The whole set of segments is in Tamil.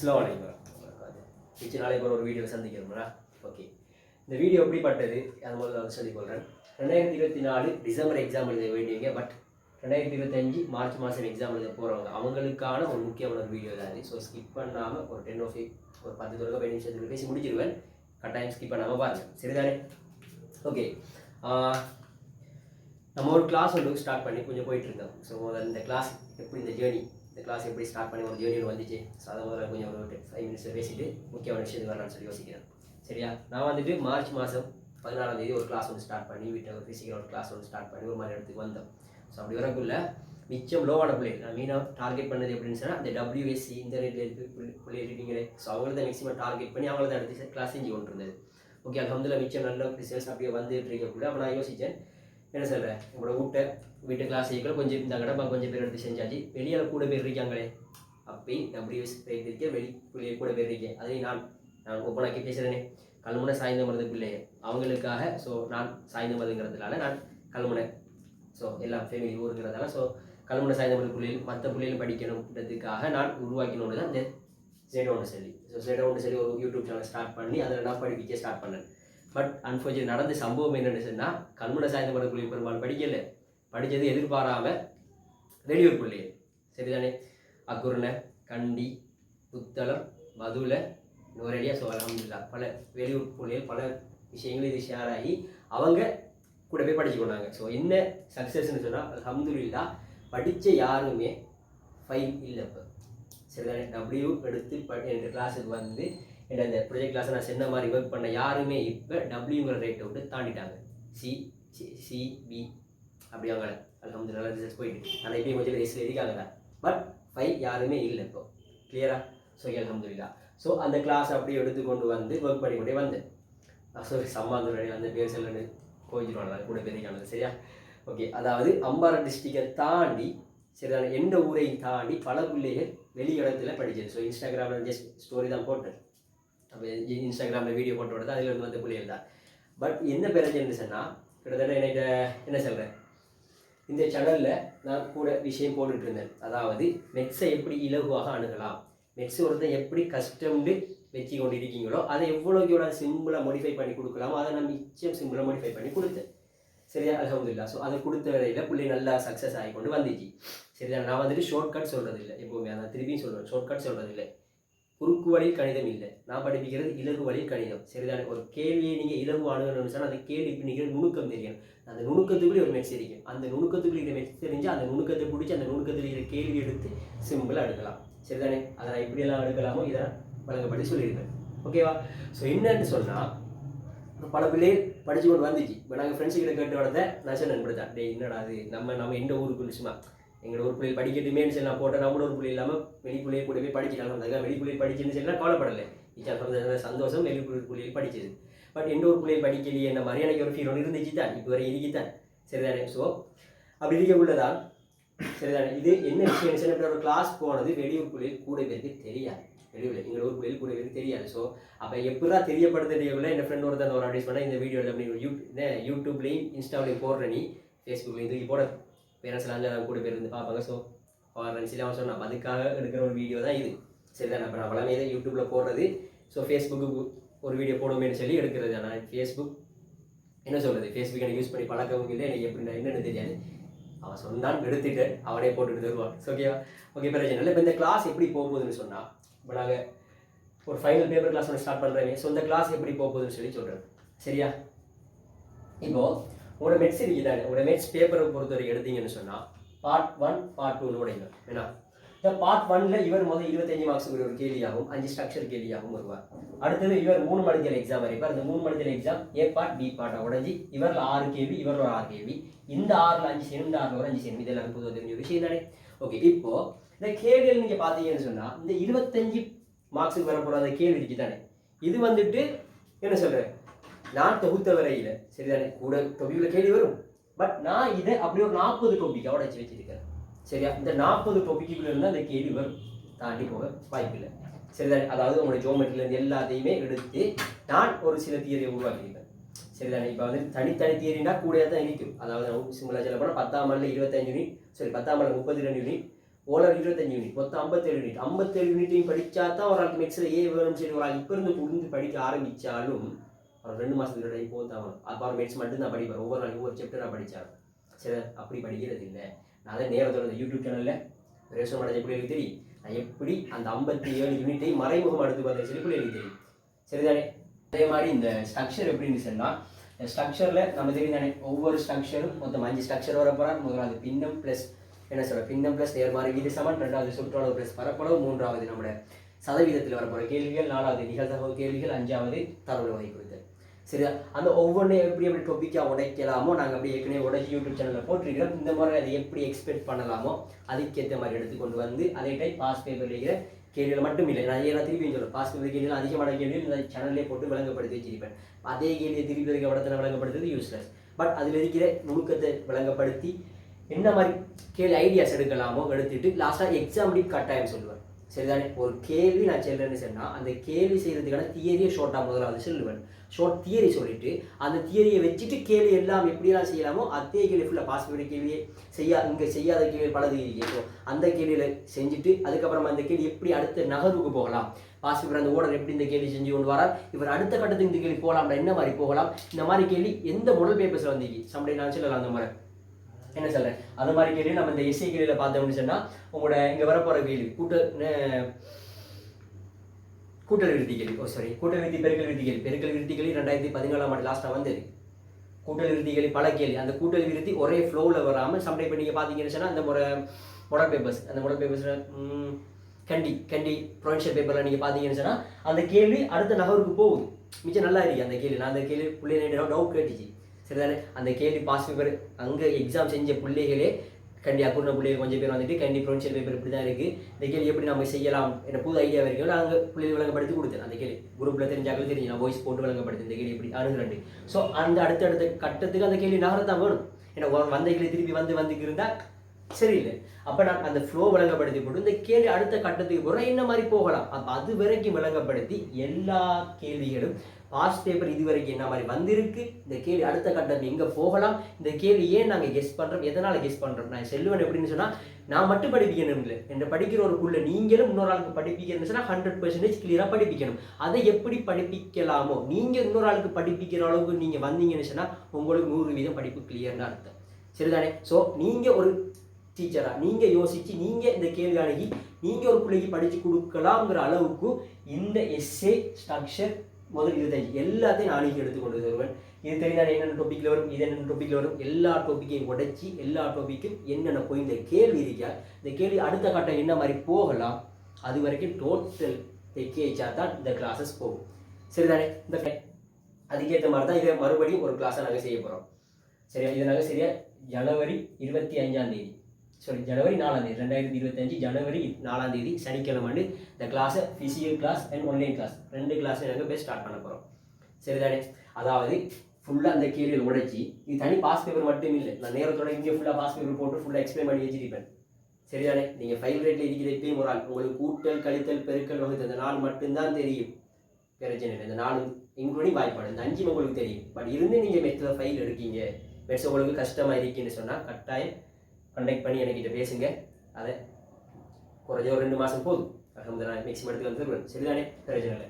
ஸ்லோவாக மிச்ச நாளைக்கு ஒரு வீடியோ சந்திக்கிறோம்னா ஓகே இந்த வீடியோ எப்படிப்பட்டது? அது முதல்ல நான் சொல்லிக் கொள்கிறேன் ரெண்டாயிரத்தி இருபத்தி நாலு டிசம்பர் எக்ஸாம் எழுத வேண்டியவங்க பட் ரெண்டாயிரத்தி இருபத்தஞ்சு மார்ச் மாதம் எக்ஸாம் எழுத போகிறவங்க அவங்களுக்கான ஒரு முக்கியமான ஒரு வீடியோ தான் ஸோ ஸ்கிப் பண்ணாமல் ஒரு டென் ஆஃப் ஒரு பத்து தொடக்க பதினஞ்சு நிமிஷத்துக்கு பேசி முடிச்சிருவேன். கட்டாயம் ஸ்கிப் பண்ணாமல் பாருங்க. சரிதானே? ஓகே நம்ம ஒரு கிளாஸ் ஒன்று ஸ்டார்ட் பண்ணி கொஞ்சம் போயிட்டுருந்தோம் ஸோ முதல்ல இந்த கிளாஸ் எப்படி இந்த ஜேர்னி இந்த கிளாஸ் எப்படி ஸ்டார்ட் பண்ணி ஒரு ஜேர்னி வந்துச்சு. ஸோ அதை முதல்ல கொஞ்சம் ஒரு ஃபைவ் மினிட்ஸ் பேசிட்டு முக்கியமான விஷயத்துக்கு வரலாம்னு சொல்லி யோசிக்கிறேன். சரியா? நான் வந்துட்டு மார்ச் மாதம் பதினாறாம் தேதி ஒரு கிளாஸ் ஒன்று ஸ்டார்ட் பண்ணி வீட்டை ஒரு ஃபிசிக்கல் ஒரு கிளாஸ் ஒன்று ஸ்டார்ட் பண்ணி ஒரு மாதிரி இடத்துக்கு வந்தோம். ஸோ அப்படி வரக்குள்ள மிச்சம் லோவான பிள்ளைகள் நான் மெயினாக டார்கெட் பண்ணது எப்படின்னு சொன்னால் அந்த டபிள்யூஎஸ்சி இந்த ரேட்டில் இருக்குது பிள்ளை இருக்கீங்களே ஸோ அவங்கள தான் மேக்ஸிமம் டார்கெட் பண்ணி அவங்கள தான் எடுத்து கிளாஸ் செஞ்சு கொண்டு இருந்தது ஓகே அலமதுல மிச்சம் நல்ல ரிசல்ட்ஸ் அப்படியே வந்துட்டு இருக்கக்குள்ள அப்போ நான் யோசித்தேன் என்ன சொல்கிறேன் உங்களோட வீட்டை வீட்டு கிளாஸ் செய்யக்கூட கொஞ்சம் இந்த கடமை கொஞ்சம் பேர் எடுத்து செஞ்சாச்சு. வெளியால் கூட பேர் இருக்காங்களே. அப்பயும் டபிள்யூஎஸ் பேர் இருக்கேன் வெளி பிள்ளைய கூட பேர் இருக்கேன். அதையும் நான் நான் ஒப்பனாக்கி பேசுகிறேனே கல்முனை சாய்ந்த மருது பிள்ளைய அவங்களுக்காக ஸோ நான் சாய்ந்த மருதுங்கிறதுனால நான் கல்முனை ஸோ எல்லாம் ஃபேமிலி ஊருங்கிறதால ஸோ கல்முனை சாய்ந்த மருது பிள்ளைகள் மற்ற பிள்ளைகளும் படிக்கணுன்றதுக்காக நான் உருவாக்கணும்னு தான் இந்த ஜெடோன்னு சொல்லி. ஸோ ஜெடோன்னு சொல்லி ஒரு யூடியூப் சேனல் ஸ்டார்ட் பண்ணி அதில் நான் படிப்பிக்க ஸ்டார்ட் பண்ணேன். பட் அன்ஃபார்ச்சுனேட் நடந்த சம்பவம் என்னென்னு சொன்னால் கல்முனை சாய்ந்த மருது பிள்ளைகள் பெரும்பாலும் படிக்கலை. படித்தது எதிர்பாராம வெளியூர் பிள்ளைகள் சரிதானே? அக்குருணை கண்டி புத்தளம் மதுல நுவரடியா ஸோ அலமதுல்லா பல வெளியூர் பிள்ளைகள் பல விஷயங்கள் இது ஷேர் ஆகி அவங்க கூட போய் படிச்சு கொண்டாங்க ஸோ என்ன சக்ஸஸ்ன்னு சொன்னால் அலமதுல்லா படித்த யாருமே ஃபைல் இல்லை இப்போ. சரிதானே? டபிள்யூ எடுத்து ப என் கிளாஸுக்கு வந்து என்ன இந்த ப்ரொஜெக்ட் கிளாஸை நான் சொன்ன மாதிரி ஒர்க் பண்ண யாருமே இப்போ டபிள்யூங்கிற ரேட்டை விட்டு தாண்டிட்டாங்க. சி சி சிபி அப்படி அவங்க அல்ஹம்துலில்லா ரிசல்ட் போயிட்டு. ஆனால் இப்பயும் கொஞ்சம் பேர் எதிர்க்காங்க இருக்காங்க பட் ஃபைவ் யாருமே இல்லை இப்போ. கிளியரா ஸோ அலமதுல்லா ஸோ அந்த கிளாஸ் அப்படியே எடுத்து கொண்டு வந்து ஒர்க் பண்ணி கொண்டே வந்தேன். ஸோ சம்மாந்துரை அந்த பேர் செல்லு கோயிச்சிருவாங்க கூட பெரியானது சரியா? ஓகே அதாவது அம்பாறை டிஸ்ட்ரிக்டை தாண்டி சரிதான? எந்த ஊரையும் தாண்டி பல பிள்ளைகள் வெளி இடத்துல படித்தது ஸோ இன்ஸ்டாகிராமில் ஜஸ்ட் ஸ்டோரி தான் போட்டேன். அப்போ இன்ஸ்டாகிராமில் வீடியோ போட்டு விடுறது அதில் வந்து வந்த பிள்ளைகள் தான். பட் என்ன பிரச்சனை சொன்னால் கிட்டத்தட்ட எனக்கு என்ன சொல்கிறேன் இந்த சேனலில் நான் கூட விஷயம் போட்டுட்டு இருந்தேன். அதாவது மெட்ஸை எப்படி இலகுவாக அணுகலாம்? மெட்ஸ் ஒருத்தன் எப்படி கஸ்டம்டு வச்சு கொண்டு இருக்கீங்களோ அதை எவ்வளோக்கு எவ்வளோ சிம்பிளாக மாடிஃபை பண்ணி கொடுக்கலாமோ அதை நான் மிச்சம் சிம்பிளாக மாடிஃபை பண்ணி கொடுத்தேன். சரியா? அலமதுல்லா ஸோ அதை கொடுத்த வேலையில் பிள்ளை நல்லா சக்ஸஸ் ஆகி கொண்டு வந்துச்சு. சரியா நான் வந்துட்டு ஷார்ட் கட் சொல்கிறது இல்லை எப்போவுமே நான் திருப்பியும் சொல்கிறேன் ஷார்ட்கட் சொல்கிறது இல்லை குறுக்கு வழி கணிதம் இல்லை. நான் படிப்பிக்கிறது இலகு வழி கணிதம். சரிதானே? ஒரு கேள்வியை நீங்கள் இலகு அணுகணும்னு சொன்னால் அந்த கேள்வி நீங்கள் நுணுக்கம் தெரியும். அந்த நுணுக்கத்துக்குள்ளே ஒரு மெட்ஸ் இருக்கும் அந்த நுணுக்கத்துக்குள்ளே இருக்கிற மெட்ஸ் தெரிஞ்சு அந்த நுணுக்கத்தை பிடிச்சி அந்த நுணுக்கத்தில் இருக்கிற கேள்வி எடுத்து சிம்பிளாக எடுக்கலாம். சரிதானே? அதை நான் இப்படியெல்லாம் எடுக்கலாமோ? இதை வழங்கப்படி சொல்லியிருக்கேன். ஓகேவா ஸோ என்னன்னு சொன்னால் பல பிள்ளைகள் படித்து கொண்டு வந்துச்சு. இப்போ நாங்கள் ஃப்ரெண்ட்ஸுக்கிட்ட கேட்டு வரத நான் சொன்னேன் இப்படி டேய் என்னடா அது நம்ம நம்ம எந்த ஊருக்கு சும்மா எங்களோட ஒரு பிள்ளை படிக்கட்டுமேனு சொல்லி நான் போட்டேன் நம்மளோட ஒரு பிள்ளை இல்லாமல் வெளி கூட போய் படிச்சிட்டாங்க அதுக்காக வெளி படிச்சுன்னு சொல்லி கவலைப்படலை. இச்சா சந்தோஷம் வெளிப்புள்ள பிள்ளையில் படிச்சது. பட் எந்த ஒரு பிள்ளையை படிக்கலையே என்ன மாதிரி எனக்கு ஒரு ஃபீல் ஒன்று இருந்துச்சு தான். இப்போ வரை இருக்குதான் சரிதானே ஸோ அப்படி இருக்க சரிதானே இது என்ன விஷயம் சொன்ன ஒரு கிளாஸ் போனது வெளியூர் பிள்ளையில் கூட பேருக்கு தெரியாது. வெளியூரில் எங்கள் ஊர் பிள்ளையில் கூட பேருக்கு தெரியாது. ஸோ அப்போ எப்படா தெரியவில்லை. என் ஃப்ரெண்ட் ஒருத்தன் ஒரு அட்வைஸ் பண்ணால் இந்த வீடியோவில் அப்படி யூ யூடியூப்லேயும் இன்ஸ்டாவிலையும் போடுற நீ. ஃபேஸ்புக்லேயும் தூக்கி போட. பேரண்ட்ஸ்லாம் அங்கே கூட பேர் இருந்து பார்ப்பாங்க. ஸோ அவர் ஃபாரன்ஸில் அவன் சொன்னான் அதுக்காக எடுக்கிற ஒரு வீடியோ தான் இது. சரிதான்? இப்போ நான் வளமே தான் யூடியூப்பில் போடுறது. ஸோ ஃபேஸ்புக்கு ஒரு வீடியோ போடுவோமேனு சொல்லி எடுக்கிறது. ஆனால் ஃபேஸ்புக் என்ன சொல்கிறது ஃபேஸ்புக் எனக்கு யூஸ் பண்ணி பழக்கவும் இல்லை. எனக்கு எப்படி என்னென்னு தெரியாது. அவன் சொன்னான் எடுத்துட்டு அவனே போட்டுட்டு வருவான். ஓகேவா ஓகே பிரச்சனை இல்லை இப்போ இந்த கிளாஸ் எப்படி போகுதுன்னு சொன்னால் இப்போ நாங்கள் ஒரு ஃபைனல் பேப்பர் கிளாஸ் ஒன்று ஸ்டார்ட் பண்ணுறேன் ஸோ இந்த கிளாஸ் எப்படி போகுதுன்னு சொல்லி சொல்கிறேன் சரியா? இப்போது உங்களோட மெட்ஸ் இருக்குதானே உங்களோட மெட்ஸ் பேப்பரை பொறுத்தவரை எடுத்தீங்கன்னு சொன்னால் பார்ட் ஒன் பார்ட் டூன்னு உடைங்க ஏன்னா இந்த பார்ட் ஒன்ல இவர் முதல் இருபத்தஞ்சு மார்க்ஸுக்கு ஒரு கேள்வியாகும் அஞ்சு ஸ்ட்ரக்சர் கேள்வியாகவும் வருவார். அடுத்தது இவர் மூணு மணித்தல் எக்ஸாம் வரைப்பார் அந்த மூணு மணித்தல் எக்ஸாம் ஏ பார்ட் பி பார்ட்டை உடஞ்சி இவரில் ஆறு கேள்வி இவரில் ஒரு ஆறு கேள்வி. இந்த ஆறில் அஞ்சு சேரும் இந்த ஆறில் ஒரு அஞ்சு சேரும். இதெல்லாம் பொதுவாக தெரிஞ்ச ஒரு விஷயம் தானே? ஓகே இப்போ இந்த கேள்விகள் நீங்கள் பார்த்தீங்கன்னு சொன்னால் இந்த இருபத்தஞ்சு மார்க்ஸுக்கு வரப்போகிற அந்த கேள்வி இருக்கு தானே இது வந்துட்டு என்ன சொல்கிறேன் நான் தொகுத்த வரையில் சரிதானே? கூட தொகுதியில் கேள்வி வரும். பட் நான் இதை அப்படி ஒரு நாற்பது டொபிக்காக உடச்சி வச்சிருக்கேன் சரியா? இந்த நாற்பது டொபிக்குள்ள இருந்தால் அந்த கேள்வி வரும். தாண்டி போக வாய்ப்பில்லை சரிதானே? அதாவது உங்களுடைய ஜோமெட்ரிலேருந்து எல்லாத்தையுமே எடுத்து நான் ஒரு சில தியரியை உருவாக்கியிருக்கேன். சரிதானே? இப்போ வந்து தனித்தனி தியரினா கூட தான் இருக்கும். அதாவது சிம்பிளாக சொல்ல போனால் பத்தாம் ஆண்டில் இருபத்தஞ்சு யூனிட் சரி பத்தாம் ஆண்டில் முப்பத்தி ரெண்டு யூனிட் ஓலர் இருபத்தஞ்சு யூனிட் மொத்தம் ஐம்பத்தேழு யூனிட் ஐம்பத்தேழு யூனிட்டையும் படித்தா தான் ஒரு ஆளுக்கு மெக்ஸில் ஏ வேணும்னு சொல்லி ஒரு ஆள் இப்போ இருந்து புரிந்து படிக்க ஆரம்பித்தாலும் அவன் ரெண்டு மாதத்துக்கு இடையே போதான் அப்போ அவர் மெட்ஸ் மட்டும்தான் படிப்பார் ஒவ்வொரு நாளைக்கு ஒவ்வொரு சாப்டராக படித்தார் சரி அப்படி படிக்கிறது இல்லை. நான் அதை நேரத்தோட இந்த யூடியூப் சேனலில் ரேஷன் மாடல் எப்படி எனக்கு தெரியும். நான் எப்படி அந்த ஐம்பத்தி ஏழு யூனிட்டை மறைமுகம் எடுத்து பார்த்தேன் சொல்லி எப்படி எனக்கு தெரியும். சரிதானே? அதே மாதிரி இந்த ஸ்ட்ரக்சர் எப்படின்னு சொன்னால் இந்த ஸ்ட்ரக்சரில் நம்ம தெரியும் தானே ஒவ்வொரு ஸ்ட்ரக்சரும் மொத்தம் அஞ்சு ஸ்ட்ரக்சர் வர முதலாவது பின்னம் ப்ளஸ் என்ன சொல்கிற பின்னம் ப்ளஸ் நேர்மாறு வீடு சமன் ரெண்டாவது சுற்றளவு ப்ளஸ் பரப்பளவு. மூன்றாவது நம்மளோட சதவீதத்தில் வரப்போகிற கேள்விகள். நாலாவது நிகழ்தகவு கேள்விகள். அஞ்சாவது தரவு வகை குறித்து சரியா அந்த ஒவ்வொன்றையும் எப்படி எப்படி டொப்பிக்காக உடைக்கலாமோ நாங்கள் அப்படி ஏற்கனவே உடைச்சி யூடியூப் சேனலில் போட்டிருக்கிறோம். இந்த முறை அதை எப்படி எக்ஸ்பெக்ட் பண்ணலாமோ அதுக்கேற்ற மாதிரி எடுத்துக்கொண்டு வந்து அதே டைப் பாஸ் பேப்பர் இருக்கிற கேள்விகள் மட்டும் இல்லை. நான் ஏன்னா திருப்பி சொல்லுவேன் பாஸ் பேப்பர் கேள்விகள் அதிகமான கேள்விகள் இந்த சேனல்லே போட்டு விளங்கப்படுத்தி வச்சிருப்பேன். அதே கேள்வியை திருப்பி இருக்க படத்தில் விளங்கப்படுத்துறது யூஸ்லெஸ் பட் அதில் இருக்கிற நுணுக்கத்தை விளங்கப்படுத்தி என்ன மாதிரி கேள்வி ஐடியாஸ் எடுக்கலாமோ எடுத்துட்டு லாஸ்ட்டாக எக்ஸாம் டீப் கட்டாயம் சொல்லுவேன். சரிதானே? ஒரு கேள்வி நான் சொல்றேன்னு சொன்னால் அந்த கேள்வி செய்கிறதுக்கான தியரியை ஷோட்டாக முதலாவது சொல்லுவேன். ஷார்ட் தியரி சொல்லிட்டு அந்த தியரியை வச்சுட்டு கேள்வி எல்லாம் எப்படியெல்லாம் செய்யலாமோ அதே கேள்வி ஃபுல்லாக பாஸ் பண்ணி கேள்வியே செய்யா இங்கே செய்யாத கேள்வி பலது இருக்கும் அந்த கேள்வியில் செஞ்சுட்டு அதுக்கப்புறமா அந்த கேள்வி எப்படி அடுத்த நகர்வுக்கு போகலாம்? பாஸ் பேப்பர் அந்த ஓடர் எப்படி இந்த கேள்வி செஞ்சு கொண்டு வரார்? இவர் அடுத்த கட்டத்துக்கு இந்த கேள்வி போகலாம் என்ன மாதிரி போகலாம்? இந்த மாதிரி கேள்வி எந்த முதல் பேப்பர்ஸில் வந்தீங்க? சம்டே நான் சொல்லலாம் அந்த மாதிரி என்ன சொல்கிறேன் அந்த மாதிரி கேள்வி நம்ம இந்த இசை கேள்வியில் பார்த்தோம்னு சொன்னால் உங்களோட இங்கே வரப்போகிற கேள்வி கூட்ட கூட்டல் விருத்திகள் ஓ சாரி கூட்டல் விருத்தி பெருக்கல் விருத்திகள் பெருக்கல் விருத்திகள் ரெண்டாயிரத்தி பதினேழாம் ஆண்டு லாஸ்ட்டாக வந்தது. கூட்டல் விருத்திகள் பல கேள்வி. அந்த கூட்டல் விருத்தி ஒரே ஃப்ளோவில் வராமல் சம்டை இப்போ நீங்கள் பார்த்தீங்கன்னு சொன்னால் அந்த முறை மொடல் பேப்பர்ஸ் அந்த மொடல் பேப்பர்ஸில் கண்டி கண்டி ப்ரொவின்ஷியல் பேப்பரில் நீங்கள் பார்த்தீங்கன்னு சொன்னால் அந்த கேள்வி அடுத்த நகருக்கு போகுது. மிச்சம் நல்லா இருக்கு அந்த கேள்வி. நான் அந்த கேள்வி பிள்ளைங்க டவுட் கேட்டுச்சு. சரிதானே? அந்த கேள்வி பாஸ் பேப்பர் அங்கே எக்ஸாம் செஞ்ச பிள்ளைகளே கண்டி அக்கௌண்ட் பிள்ளைகள் கொஞ்சம் பேர் வந்துட்டு கண்டி ப்ரொவின்ஷியல் பேப்பர் இப்படி தான் இருக்குது இந்த கேள்வி எப்படி நம்ம செய்யலாம்? என்ன புது ஐடியா வரைக்கும் நாங்கள் பிள்ளைகள் விளங்கப்படுத்தி கொடுத்தேன். அந்த கேள்வி. குரூப்பில் தெரிஞ்சாக்கள் தெரிஞ்சு நான் வாய்ஸ் போட்டு விளங்கப்படுத்தி இந்த கேள்வி இப்படி அணுகுறேன் ஸோ அந்த அடுத்தடுத்த கட்டத்துக்கு அந்த கேள்வி நகரத்தான் வேணும். ஏன்னா வந்த கேள்வி திருப்பி வந்து வந்து இருந்தால் சரியில்லை. அப்போ நான் அந்த ஃப்ளோ விளங்கப்படுத்தி போட்டு இந்த கேள்வி அடுத்த கட்டத்துக்கு போகிறோம் என்ன மாதிரி போகலாம்? அப்போ அது வரைக்கும் விளங்கப்படுத்தி எல்லா கேள்விகளும் பாஸ்ட் பேப்பர் இது வரைக்கும் என்ன மாதிரி வந்திருக்கு? இந்த கேள்வி அடுத்த கட்டம் எங்கே போகலாம்? இந்த கேள்வி ஏன் நாங்கள் கெஸ் பண்ணுறோம் எதனால் கெஸ் பண்ணுறோம் நான் செல்வன் எப்படின்னு சொன்னால் நான் மட்டும் படிப்பிக்கணும் இல்லை. என்ன படிக்கிற ஒரு புள்ள நீங்களும் இன்னொரு ஆளுக்கு படிப்பிக்கணும்னு சொன்னால் ஹண்ட்ரட் பர்சன்டேஜ் கிளியராக படிப்பிக்கணும். அதை எப்படி படிப்பிக்கலாமோ? நீங்கள் இன்னொரு ஆளுக்கு படிப்பிக்கிற அளவுக்கு நீங்கள் வந்தீங்கன்னு சொன்னால் உங்களுக்கு நூறு வீதம் படிப்பு கிளியர்னு அர்த்தம். சரிதானே? ஸோ நீங்கள் ஒரு டீச்சராக நீங்கள் யோசித்து நீங்கள் இந்த கேள்வி அணுகி நீங்கள் ஒரு பிள்ளைக்கு படித்து கொடுக்கலாங்கிற அளவுக்கு இந்த எஸ்ஏ ஸ்ட்ரக்சர் முதல் இருபத்தஞ்சு எல்லாத்தையும் நாளைக்கு எடுத்துக்கொண்டு எடுத்து வருவேன் இது தெரிந்தால் என்னென்ன டாப்பிக்கில் வரும் இது என்னென்ன டாப்பிக்கில் வரும் எல்லா டாப்பிக்கையும் உடைச்சி எல்லா டாப்பிக்கும் என்னென்ன போய் இந்த கேள்வி இருக்கா இந்த கேள்வி அடுத்த கட்டம் என்ன மாதிரி போகலாம் அது வரைக்கும் டோட்டல் தெக்கேச்சா தான் இந்த கிளாஸஸ் போகும். சரிதானே? இந்த அதுக்கேற்ற மாதிரி தான் இதை மறுபடியும் ஒரு கிளாஸை நாங்கள் செய்ய போகிறோம் சரியா? இது நாங்கள் சரியா ஜனவரி இருபத்தி அஞ்சாம் தேதி. சாரி ஜனவரி நாலாம் தேதி ரெண்டாயிரத்தி இருபத்தஞ்சு ஜனவரி நாலாம் தேதி சனிக்கிழமை வந்து இந்த கிளாஸை physical class and online class ரெண்டு கிளாஸை நாங்கள் போய் ஸ்டார்ட் பண்ண போகிறோம் சரிதானே? அதாவது ஃபுல்லாக அந்த கேள்வியில் உடைச்சி இது தனி பாஸ் பேப்பர் மட்டும் இல்லை. நான் நேரத்தோட இங்கே ஃபுல்லாக பாஸ் பேப்பர் போட்டு ஃபுல்லாக எக்ஸ்பிளைன் பண்ணி வச்சிருப்பேன். சரிதானே? நீங்கள் ஃபைல் ரேட்டில் இருக்கிற இப்பயும் ஒரு ஆள். உங்களுக்கு கூட்டல் கழித்தல் பெருக்கல் வகுத்தல் இந்த நாள் மட்டும்தான் தெரியும். பிரச்சனை இல்லை. இந்த நாலு இன்க்ளூடிங் வாய்ப்பாடு. இந்த அஞ்சும் உங்களுக்கு தெரியும். பட் இருந்து நீங்கள் மெத்தில் ஃபைல் எடுக்கீங்க. மெட்ஸ் உங்களுக்கு கஷ்டமாக இருக்கீங்கன்னு சொன்னால் கட்டாயம் கண்டக்ட் பண்ணி என்கிட்ட பேசுங்க. அதை குறைஞ்ச ஒரு ரெண்டு மாதம் போதும். அகமது நான் மேக்ஸிமம் எடுத்து வந்துருவேன் சரிதானே? பிரச்சனை இல்லை.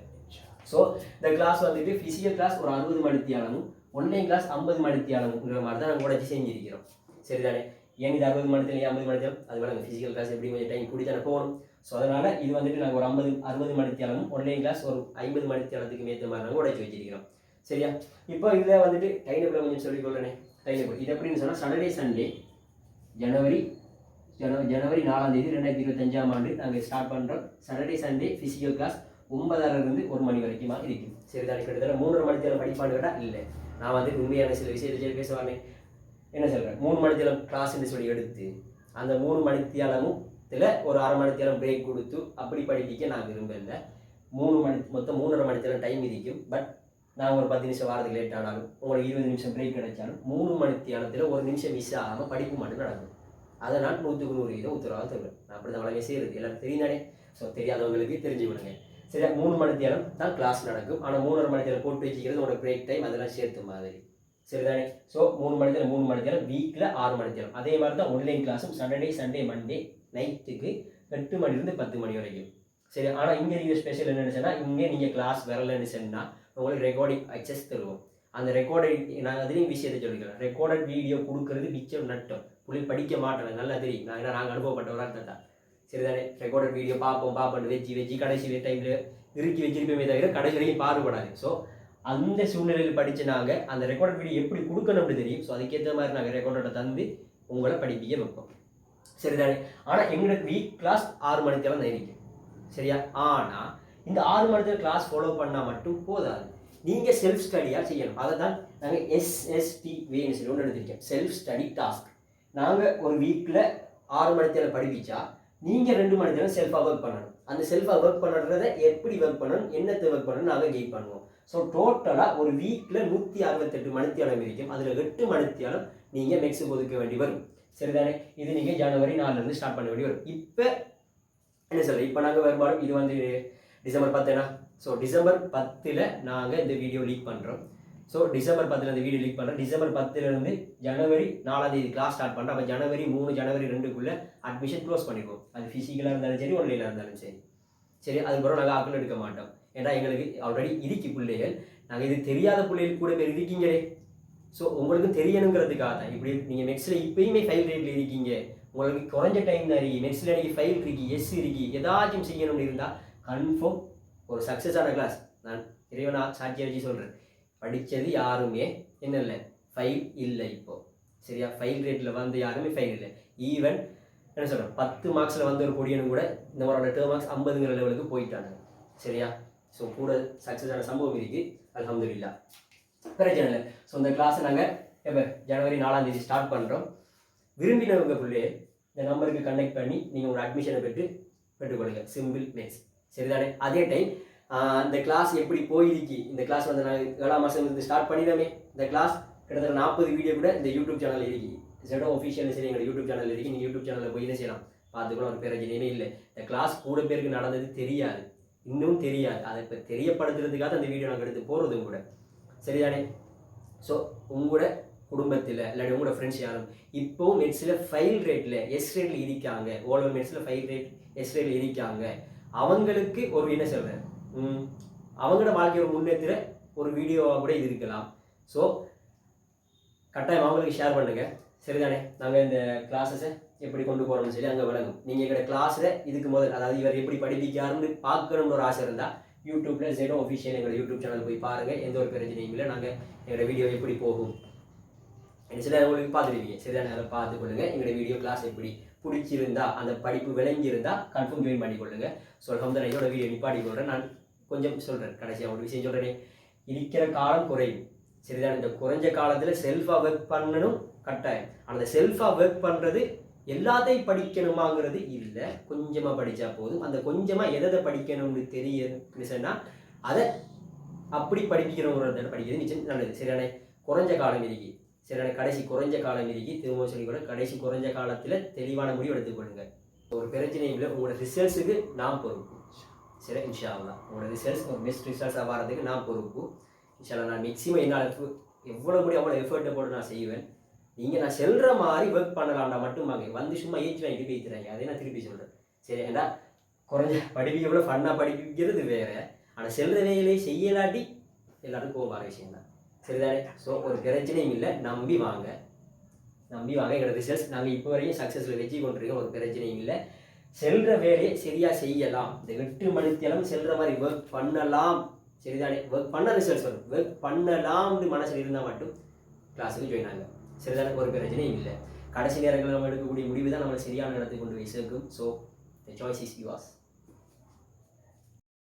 ஸோ இந்த கிளாஸ் வந்துட்டு ஃபிசிக்கல் கிளாஸ் ஒரு அறுபது மணித்தியாலமும் ஒன்லைன் கிளாஸ் ஐம்பது மணித்தியாலமுங்கிற மாதிரி தான் நாங்கள் உடச்சி செஞ்சிருக்கிறோம். சரிதானே? ஏன் இது அறுபது மணித்தியம் ஐம்பது மணித்தியம் அது வேணாங்க ஃபிசிக்கல் கிளாஸ் எப்படி கொஞ்சம் டைம் கூடி தானே போகணும். ஸோ அதனால் இது வந்துட்டு நாங்கள் ஒரு ஐம்பது அறுபது மணித்தியாலமும் ஒன்லைன் கிளாஸ் ஒரு ஐம்பது மணித்தியாலத்துக்கு மேற்ற மாதிரி நாங்கள் உடச்சி வச்சிருக்கிறோம். சரியா? இப்போ இதில் வந்துட்டு டைம் கொஞ்சம் சொல்லிக்கொள்ளனே டைம் இது எப்படின்னு சொன்னால் சாட்டர்டே சண்டே ஜனவரி ஜன ஜனவரி நாலாம் தேதி ரெண்டாயிரத்தி இருபத்தஞ்சாம் ஆண்டு நாங்கள் ஸ்டார்ட் பண்ணுறோம் சாட்டர்டே சண்டே ஃபிசிக்கல் கிளாஸ் ஒன்பதாயிரம்லேருந்து ஒரு மணி வரைக்குமா இருக்கும். சரி தான் கிட்டத்தட்ட மூன்று மணி நேரம் படிப்பான்னு கேட்டால் இல்லை. நான் வந்து உண்மையான சில விஷயத்தை பேசுவானே. என்ன சொல்கிறேன் மூணு மணி நேரம் கிளாஸ்ன்னு சொல்லி எடுத்து அந்த மூணு மணி இதில் ஒரு அரை மணி நேரம் பிரேக் கொடுத்து அப்படி படிக்க நான் விரும்பலை. மூணு மணி மொத்தம் மூணரை மணி நேரம் டைம் இருக்கும். பட் நான் ஒரு பத்து நிமிஷம் வாரத்துக்கு லேட் ஆனாலும் உங்களுக்கு இருபது நிமிஷம் பிரேக் கிடைச்சாலும் மூணு மணி தியானத்தில் ஒரு நிமிஷம் மிஸ் ஆகாமல் படிப்பு மட்டும் நடக்கும். அதை நான் நூற்றுக்கு நூறு வீதம் உத்தரவாக தருவேன் நான் அப்படி தான் வளமே செய்கிறது எல்லாரும் தெரியுதானே ஸோ தெரியாதவங்களுக்கு தெரிஞ்சு விடுங்க. சரியா? மூணு மணி நேரம் தான் கிளாஸ் நடக்கும். ஆனால் மூணரை மணி நேரம் போட்டு வச்சுக்கிறது உங்களோட பிரேக் டைம் அதெல்லாம் சேர்த்து மாதிரி. சரிதானே? ஸோ மூணு மணி நேரம் மூணு மணி நேரம் வீக்கில் ஆறு மணி நேரம் அதே மாதிரி தான் ஆன்லைன் கிளாஸும் சாட்டர்டே சண்டே மண்டே நைட்டுக்கு எட்டு மணிலேருந்து பத்து மணி வரைக்கும். சரி ஆனால் இங்கே இருக்கிற ஸ்பெஷல் என்னென்னு சொன்னால் இங்கே நீங்கள் கிளாஸ் வரலன்னு சொன்னால் உங்களுக்கு ரெக்கார்டிங் அக்சஸ் தருவோம். அந்த ரெக்கார்டட் நான் அதுலேயும் விஷயத்தை சொல்லிக்கிறேன் ரெக்கார்டட் வீடியோ கொடுக்கறது மிச்சம் நட்டம். புள்ளி படிக்க மாட்டேன். நல்லா தெரியும். நான் ஏன்னா நாங்கள் அனுபவப்பட்ட ஒரு சரி தானே. சரிதானே? ரெக்கார்டட் வீடியோ பார்ப்போம் பார்ப்போம். வெஜ்ஜி வெஜ்ஜி கடைசி டைமில் இறுக்கி வச்சிருப்போமே தவிர கடைசி வரைக்கும் பாடுபடாது. ஸோ அந்த சூழ்நிலையில் படித்து நாங்கள் அந்த ரெக்கார்டட் வீடியோ எப்படி கொடுக்கணும்னு தெரியும். ஸோ அதுக்கேற்ற மாதிரி நாங்கள் ரெக்கார்டோட தந்து உங்களை படிப்பிக்க வைப்போம். சரிதானே? ஆனால் எங்களுக்கு வீக் கிளாஸ் ஆறு மணிக்கு தான் இருக்கும் சரியா? ஆனால் இந்த ஆறு மணி நேரம் கிளாஸ் ஃபாலோ பண்ணால் மட்டும் போதாது. நீங்கள் செல்ஃப் ஸ்டடியாக செய்யணும். அதை தான் நாங்கள் எஸ்எஸ்டி வேணும் சொல்லி ஒன்று எடுத்திருக்கோம் செல்ஃப் ஸ்டடி டாஸ்க் நாங்கள் ஒரு வீக்கில் ஆறு மணி நேரம் படிப்பிச்சா நீங்கள் ரெண்டு மணி நேரம் செல்ஃபாக ஒர்க் பண்ணணும். அந்த செல்ஃபாக ஒர்க் பண்ணுறத எப்படி ஒர்க் பண்ணணும்? என்னத்தை ஒர்க் பண்ணணும் நாங்கள் கெயின் பண்ணுவோம். ஸோ டோட்டலாக ஒரு வீக்கில் நூற்றி அறுபத்தெட்டு மணித்தியாலம் இருக்கும். அதில் எட்டு மணித்தியாலம் நீங்கள் மெக்ஸுக்கு ஒதுக்க வேண்டி வரும். சரிதானே? இது நீங்கள் ஜனவரி நாலுலேருந்து ஸ்டார்ட் பண்ண வேண்டி வரும். இப்போ என்ன சொல்கிறேன் இப்போ நாங்கள் வருமானம் இது வந்து டிசம்பர் பத்துனா? ஸோ டிசம்பர் பத்தில் நாங்கள் இந்த வீடியோ லீக் பண்ணுறோம் ஸோ டிசம்பர் பத்தில் இந்த வீடியோ லீக் பண்ணுறோம் டிசம்பர் பத்துலேருந்து ஜனவரி நாலாம் தேதி கிளாஸ் ஸ்டார்ட் பண்ணுறோம் அப்போ ஜனவரி மூணு ஜனவரி ரெண்டுக்குள்ளே அட்மிஷன் க்ளோஸ் பண்ணிடுவோம் அது ஃபிசிக்கலாக இருந்தாலும் சரி ஒன்லைனாக இருந்தாலும் சரி. சரி அதுக்கப்புறம் நாங்கள் ஆக்கள் எடுக்க மாட்டோம். ஏன்னா எங்களுக்கு ஆல்ரெடி இருக்கி பிள்ளைகள். நாங்கள் இது தெரியாத பிள்ளைகள் கூட பேர் இருக்கீங்களே. ஸோ உங்களுக்கு தெரியணுங்கிறதுக்காக தான். இப்படி நீங்கள் மெக்ஸில் இப்பயுமே ஃபைல் ரேட்டில் இருக்கீங்க. உங்களுக்கு குறைஞ்ச டைம் தான் இருக்கு மெக்ஸில் எனக்கு ஃபைல் இருக்கு எஸ் இருக்கு ஏதாச்சும் செய்யணும்னு இருந்தால் கன்ஃபார்ம் ஒரு சக்ஸஸான கிளாஸ் நான் இறைவனா சாட்சியை வச்சு சொல்கிறேன் படித்தது யாருமே என்ன இல்லை ஃபைல் இல்லை இப்போ. சரியா? ஃபைல் ரேட்டில் வந்து யாருமே ஃபைல் இல்லை. ஈவன் என்ன சொல்கிறேன் பத்து மார்க்ஸில் வந்த ஒரு கொடியனும் கூட இந்த மாதிரியோட டேர்ம் மார்க்ஸ் ஐம்பதுங்கிற லெவலுக்கு போயிட்டாங்க. சரியா? ஸோ கூட சக்ஸஸான சம்பவம் இருக்குது அல்ஹம்துலில்லாஹ் பிரச்சனை இல்லை. ஸோ இந்த கிளாஸை நாங்கள் எப்போ? ஜனவரி நாலாம் தேதி ஸ்டார்ட் பண்ணுறோம் விரும்பினவங்க பிள்ளையே இந்த நம்பருக்கு கனெக்ட் பண்ணி நீங்கள் ஒரு அட்மிஷனை பெற்று பெற்றுக்கொள்ளுங்கள் சிம்பிள் மேக்ஸ் சரிதானே? அதே டைம் இந்த கிளாஸ் எப்படி போயிருக்கு? இந்த கிளாஸ் வந்து நான் ஏழாம் மாதம் இருந்து ஸ்டார்ட் பண்ணிடமே இந்த கிளாஸ் கிட்டத்தட்ட நாற்பது வீடியோ கூட இந்த யூடியூப் சேனல் இருக்கு. ஜெடோ ஒஃபிஷியல் சரி எங்கள் யூடியூப் சேனல் இருக்கு. நீங்கள் யூடியூப் சேனலில் போய் என்ன செய்யலாம். பார்த்துக்கலாம் ஒரு பிரச்சனையுமே இல்லை. இந்த கிளாஸ் கூட பேருக்கு நடந்தது தெரியாது. இன்னும் தெரியாது. அதை இப்போ தெரியப்படுத்துறதுக்காக அந்த வீடியோ நாங்கள் எடுத்து போகிறதும் கூட. சரிதானே? ஸோ உங்களோட குடும்பத்தில் இல்லாட்டி உங்களோட ஃப்ரெண்ட்ஸ் யாரும் இப்போவும் மெட்ஸில் ஃபைல் ரேட்டில் எஸ் ரேட்டில் இருக்காங்க. ஓலோ மெட்ஸில் ஃபைல் ரேட் எஸ் ரேட்டில் இருக்காங்க. அவங்களுக்கு ஒரு என்ன சொல்கிறேன் அவங்களோட வாழ்க்கையை முன்னேற்ற ஒரு வீடியோவாக கூட இது இருக்கலாம். ஸோ கட்டாயம் அவங்களுக்கு ஷேர் பண்ணுங்கள் சரிதானே? நாங்கள் இந்த கிளாஸஸை எப்படி கொண்டு போகிறோம்னு சொல்லி அங்கே விளங்கும். நீங்கள் எங்களோட கிளாஸில் இதுக்கு முதல் அதாவது இவர் எப்படி படிப்பிக்காருன்னு பார்க்கணும்னு ஒரு ஆசை இருந்தால் யூடியூப்பில் ஜெடோ ஒஃபிஷியல் எங்களோட யூடியூப் சேனல் போய் பாருங்கள் எந்த ஒரு பிரச்சனையும் இல்லை. நாங்கள் எங்களோட வீடியோ எப்படி போகும்? சில உங்களுக்கு பார்த்துருவீங்க சரியான நேரம் பார்த்து கொள்ளுங்க. எங்களுடைய வீடியோ கிளாஸ் எப்படி பிடிச்சிருந்தா அந்த படிப்பு விளங்கியிருந்தா கன்ஃபார்ம் ஜாயின் பண்ணி கொள்ளுங்க. ஸோ அலமதுல்லா இதோட வீடியோ நிப்பாடி கொள்கிறேன் நான் கொஞ்சம் சொல்கிறேன் கடைசியாக ஒரு விஷயம் சொல்கிறேனே இருக்கிற காலம் குறையும். சரிதான் இந்த குறைஞ்ச காலத்தில் செல்ஃபாக ஒர்க் பண்ணணும் கட்டாயம். ஆனால் அந்த செல்ஃபாக ஒர்க் பண்ணுறது எல்லாத்தையும் படிக்கணுமாங்கிறது இல்லை. கொஞ்சமாக படித்தா போதும். அந்த கொஞ்சமாக எதை எதை படிக்கணும்னு தெரியுதுன்னு சொன்னால் அதை அப்படி படிக்கிறவங்க படிக்கிறது நிச்சயம் நல்லது. சரியான குறைஞ்ச காலம் இருக்கு. சரியான கடைசி குறைஞ்ச காலம் இருக்கு திரும்ப சொல்லிக்கூட கடைசி குறைஞ்ச காலத்தில் தெளிவான முடிவு எடுத்துக்கொள்ளுங்க ஒரு பிரச்சனையும் இல்லை உங்களோட ரிசல்ட்ஸுக்கு நான் பொறுப்பு. சரி இன்ஷா அல்லா உங்களோட ரிசல்ட்ஸ் ஒரு பெஸ்ட் ரிசல்ட்ஸாக வரதுக்கு நான் பொறுப்பு. இன்ஷா நான் மேக்ஸிமம் என்னால் எவ்வளோ முடியும் அவ்வளோ எஃபர்ட்டை போட்டு நான் செய்வேன். நீங்கள் நான் செல்கிற மாதிரி ஒர்க் பண்ணலாம்டா மட்டும் வாங்க வந்து சும்மா ஏற்றி வாங்கிட்டு போய்த்துறாங்க அதே நான் திருப்பி சொல்கிறேன் சரி ஏண்டா? குறைஞ்ச படிப்பு எவ்வளோ ஃபன்னாக படிக்கிறது வேறு. ஆனால் செல்கிற வேலையை செய்யலாட்டி எல்லாருக்கும் கோபார விஷயம் தான் சரிதானே? ஸோ ஒரு பிரச்சனையும் இல்லை. நம்பி வாங்க. நம்பி வாங்க. எங்களோட ரிசல்ட்ஸ் நாங்கள் இப்போ வரையும் சக்ஸஸில் வெற்றி கொண்டிருக்கோம். ஒரு பிரச்சனையும் இல்லை. செல்கிற வேலையை சரியாக செய்யலாம். இந்த வெட்டு மணித்தேலம் செல்கிற மாதிரி ஒர்க் பண்ணலாம். சரிதானே? ஒர்க் பண்ண ரிசல்ட்ஸ் வரும். ஒர்க் பண்ணலாம்னு மனசில் இருந்தால் மட்டும் கிளாஸுக்கு ஜாயின் ஆகும் சரிதானே? ஒரு பிரச்சனையும் இல்லை. கடைசி நேரங்களில் நம்ம எடுக்கக்கூடிய முடிவு தான் நம்மளை சரியான இடத்துக்கு கொண்டு போய் சேர்க்கும். So the choice is use